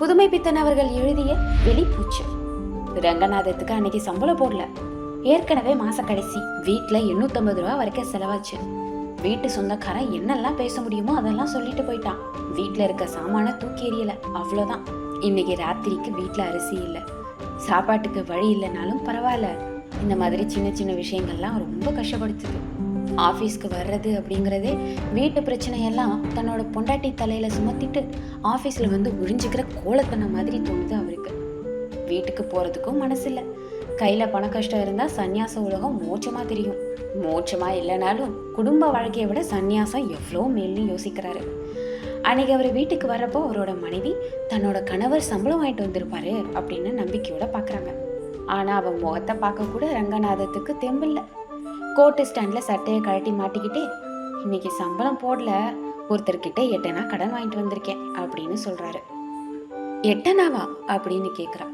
புதுமை பித்தன் அவர்கள் எழுதிய வெளிப்பூச்சு. ரங்கநாதத்துக்கு அன்னைக்கு சம்பளம் போடல. ஏற்கனவே மாச கடைசி. வீட்டில் 850 ரூபா வரைக்கும் செலவாச்சு. வீட்டு சொந்தக்காரன் என்னெல்லாம் பேச முடியுமோ அதெல்லாம் சொல்லிட்டு போயிட்டான். வீட்டில் இருக்க சாமான தூக்கி எறியல. அவ்வளோதான் இன்னைக்கு ராத்திரிக்கு வீட்டில் அரிசி இல்லை. சாப்பாட்டுக்கு வழி இல்லைனாலும் பரவாயில்ல. இந்த மாதிரி சின்ன சின்ன விஷயங்கள்லாம் ரொம்ப கஷ்டப்படுத்துது. ஆஃபீஸ்க்கு வர்றது அப்படிங்கிறதே வீட்டு பிரச்சனையெல்லாம் தன்னோட பொண்டாட்டி தலையில் சுமத்திட்டு ஆஃபீஸில் வந்து ஒழிஞ்சிக்கிற கோலத்தனை மாதிரி தோணுது அவருக்கு. வீட்டுக்கு போகிறதுக்கும் மனசில்லை. கையில் பண கஷ்டம் இருந்தால் சந்நியாச உலகம் மோட்சமாக தெரியும். மோட்சமாக இல்லைனாலும் குடும்ப வாழ்க்கையை விட சந்நியாசம் எவ்வளோ மேல்னு யோசிக்கிறாரு. அன்னைக்கு அவர் வீட்டுக்கு வர்றப்போ அவரோட மனைவி தன்னோட கணவர் சம்பளம் வாங்கிட்டு வந்திருப்பாரு அப்படின்னு நம்பிக்கையோட பார்க்குறாங்க ஆனால் அவன் முகத்தை பார்க்க கூட ரங்கநாதத்துக்கு தெம்பில்லை. கோட்டு ஸ்டாண்டில் சட்டையை கழட்டி மாட்டிக்கிட்டு இன்னைக்கு சம்பளம் போடல. ஒருத்தர்கிட்ட எட்டனா கடன் வாங்கிட்டு வந்திருக்கேன் அப்படின்னு சொல்கிறாரு எட்டனாவா? அப்படின்னு கேட்குறா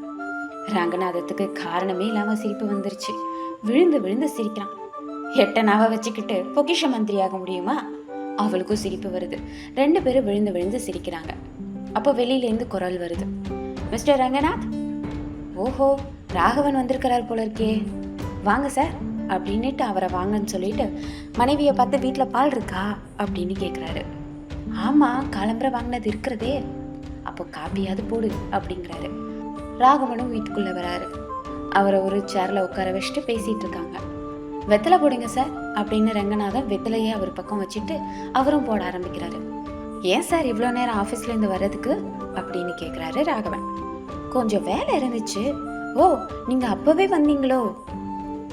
ரங்கநாதத்துக்கு காரணமே இல்லாமல் சிரிப்பு வந்துருச்சு. விழுந்து விழுந்து சிரிக்கிறான். எட்டனாவை வச்சுக்கிட்டு பொக்கிஷ மந்திரியாக முடியுமா? அவளுக்கும் சிரிப்பு வருது. ரெண்டு பேரும் விழுந்து விழுந்து சிரிக்கிறாங்க. அப்போ வெளியிலேருந்து குரல் வருது. மிஸ்டர் ரங்கநாத்? ஓஹோ ராகவன் வந்திருக்கிறார் போல இருக்கே. வாங்க சார். அப்படின்னுட்டு அவரை வாங்கன்னு சொல்லிட்டு மனைவியை பார்த்து வீட்டில் பால் இருக்கா? அப்படின்னு கேட்குறாரு ஆமாம் காலம்பரை வாங்கினது இருக்கிறதே. அப்போ காப்பியாவது போடு அப்படிங்கிறாரு. ராகவனும் வீட்டுக்குள்ளே வராரு. அவரை ஒரு சேரில் உட்கார வச்சுட்டு பேசிகிட்டு இருக்காங்க. வெத்தலை போடுங்க சார் அப்படின்னு ரங்கநாதன் வெத்தலையே அவர் பக்கம் வச்சுட்டு அவரும் போட ஆரம்பிக்கிறாரு. ஏன் சார் இவ்வளோ நேரம் ஆஃபீஸ்லேருந்து வர்றதுக்கு? அப்படின்னு கேட்குறாரு ராகவன். கொஞ்சம் வேலை இருந்துச்சு. ஓ நீங்கள் அப்போவே வந்தீங்களோ?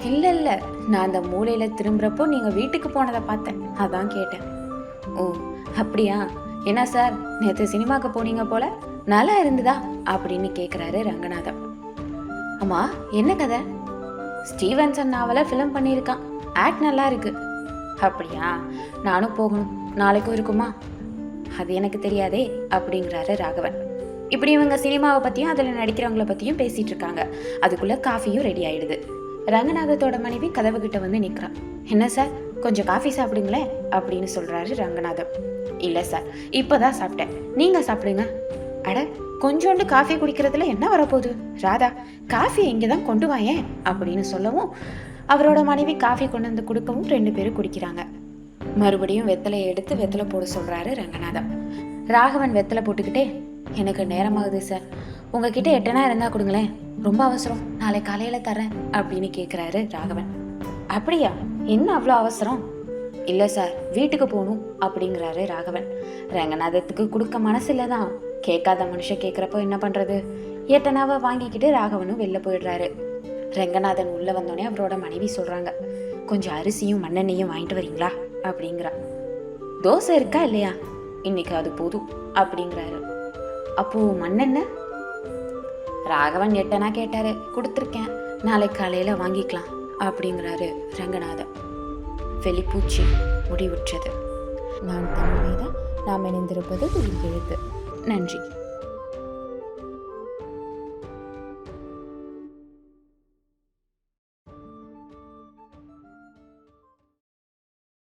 இல்லை இல்லை நான் அந்த மூலையில் திரும்புகிறப்போ நீங்கள் வீட்டுக்கு போனதை பார்த்தேன். அதான் கேட்டேன். ஓ அப்படியா? என்ன சார் நேற்று சினிமாக்கு போனீங்க போல? நல்லா இருந்ததா? அப்படின்னு கேட்குறாரு ரங்கநாதன். அம்மா என்ன கதை? ஸ்டீவன்சன் நாவலை ஃபிலிம் பண்ணியிருக்கான். ஆக்ட் நல்லா இருக்கு. அப்படியா? நானும் போகணும். நாளைக்கும் இருக்குமா? அது எனக்கு தெரியாதே அப்படிங்கிறாரு ராகவன். இப்படி இவங்க சினிமாவை பற்றியும் அதில் நடிக்கிறவங்கள பற்றியும் பேசிகிட்டு இருக்காங்க. அதுக்குள்ளே காஃபியும் ரெடி ஆயிடுது. ரங்கநாதத்தோட மனைவி கதவு கிட்ட வந்து நிற்கிறான் என்ன சார்? கொஞ்சம் காஃபி சாப்பிடுங்களேன் அப்படின்னு சொல்றாரு ரங்கநாதம் இல்லை சார் இப்போதான் சாப்பிட்டேன். நீங்க சாப்பிடுங்க. அட கொஞ்சோண்டு காஃபி குடிக்கிறதுல என்ன வரப்போகுது? ராதா காஃபி இங்கே தான் கொண்டு வாயேன் அப்படின்னு சொல்லவும் அவரோட மனைவி காஃபி கொண்டு வந்து கொடுக்கவும் ரெண்டு பேரும் குடிக்கிறாங்க. மறுபடியும் வெத்தலையை எடுத்து வெத்தலை போட சொல்றாரு ரங்கநாதம் ராகவன் வெத்தலை போட்டுக்கிட்டே எனக்கு நேரமாகுது சார். உங்ககிட்ட எட்டனா இருந்தா கொடுங்களேன். ரொம்ப அவசரம். நாளை காலையில தரேன் அப்படின்னு கேட்குறாரு ராகவன். அப்படியா? என்ன அவ்வளோ அவசரம்? இல்லை சார் வீட்டுக்கு போகணும் அப்படிங்கிறாரு ராகவன். ரங்கநாதத்துக்கு கொடுக்க மனசு தான் கேட்காத மனுஷன் கேட்குறப்போ என்ன பண்ணுறது எட்டனாவை வாங்கிக்கிட்டு ராகவனும் வெளில போயிடுறாரு. ரங்கநாதன் உள்ளே வந்தோடனே அவரோட மனைவி சொல்கிறாங்க கொஞ்சம் அரிசியும் மண்ணெண்ணையும் வாங்கிட்டு வரீங்களா? அப்படிங்கிறா. தோசை இருக்கா இல்லையா? இன்னைக்கு அது போதும். அப்படிங்கிறாரு. அப்போ மண்ணெண்ணெய்? ராகவன் எட்டனா கேட்டாரு கொடுத்துருக்கேன். நாளை காலையில் வாங்கிக்கலாம் அப்படிங்கிறாரு ரங்கநாதன். வெளிப்பூச்சி முடிவுற்றது. நான் தமிழ் மீதா. நாம் இணைந்திருப்பது ஒரு எழுத்து. நன்றி.